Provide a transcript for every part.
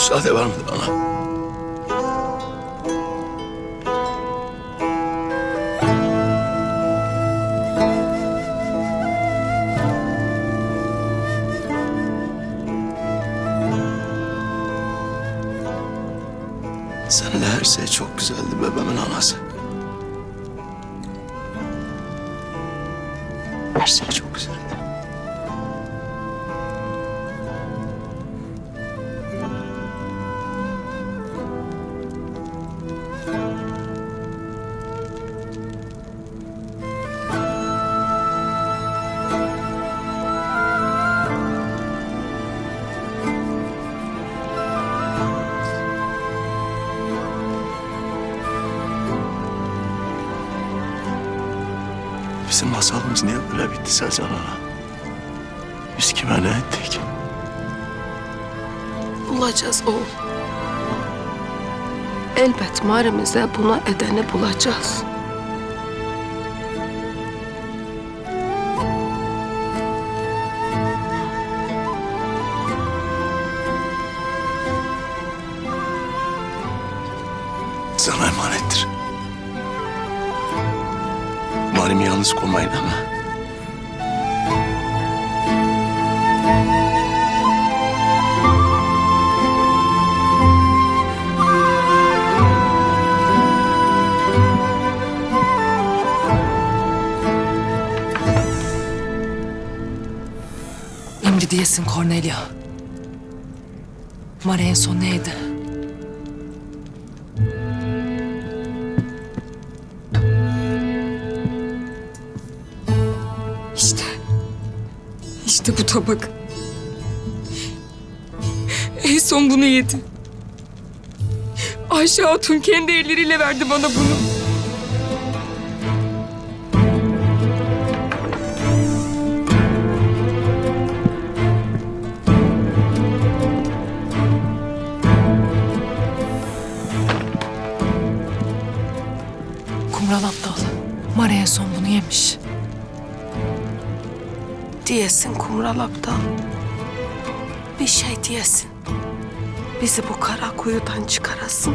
müsaade var mı bana? Seninle her şey çok güzeldi bebeğimin anası. Her şey çok güzeldi. Bizim masalımız niye böyle bitti Selcan Ana? Biz kime ne ettik? Bulacağız oğul. Elbet marimize buna edeni bulacağız. Sana emanettir. Marimi yalnız koymayın ama. Emri diyesin Cornelia. Mara en son neydi? İşte bu tabak. En son bunu yedi. Ayşe Hatun kendi elleriyle verdi bana bunu. Kumral aptal. Mara en son bunu yemiş. Diyesin kumral aptal. Bir şey diyesin. Bizi bu kara kuyudan çıkarasın.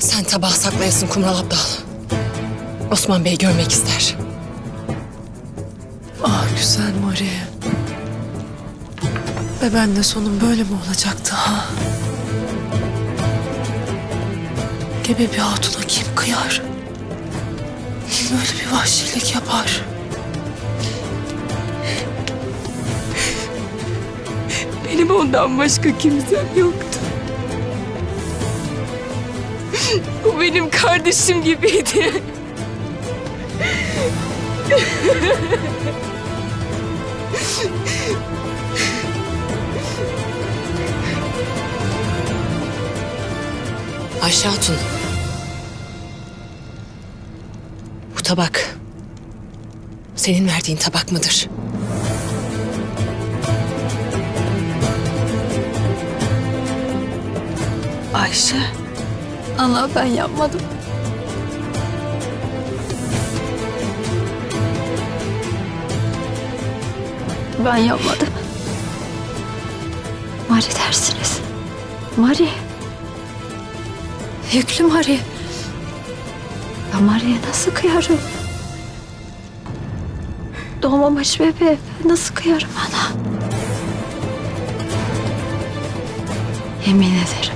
Sen tabağı saklayasın Kumral aptal. Osman Bey görmek ister. Ah güzel Mari. Ve ben de sonum böyle mi olacaktı ha? Gebe bir hatuna kim kıyar? Kim böyle bir vahşilik yapar? Benim ondan başka kimsem yoktu. O benim kardeşim gibiydi. Ayşe Hatun. Bu tabak senin verdiğin tabak mıdır? Ayşe. Ana ben yapmadım. Ben yapmadım. Mari dersiniz. Mari. Yüklü Mari. Ben Mari'ye nasıl kıyarım? Doğmamış bebe nasıl kıyarım ana? Yemin ederim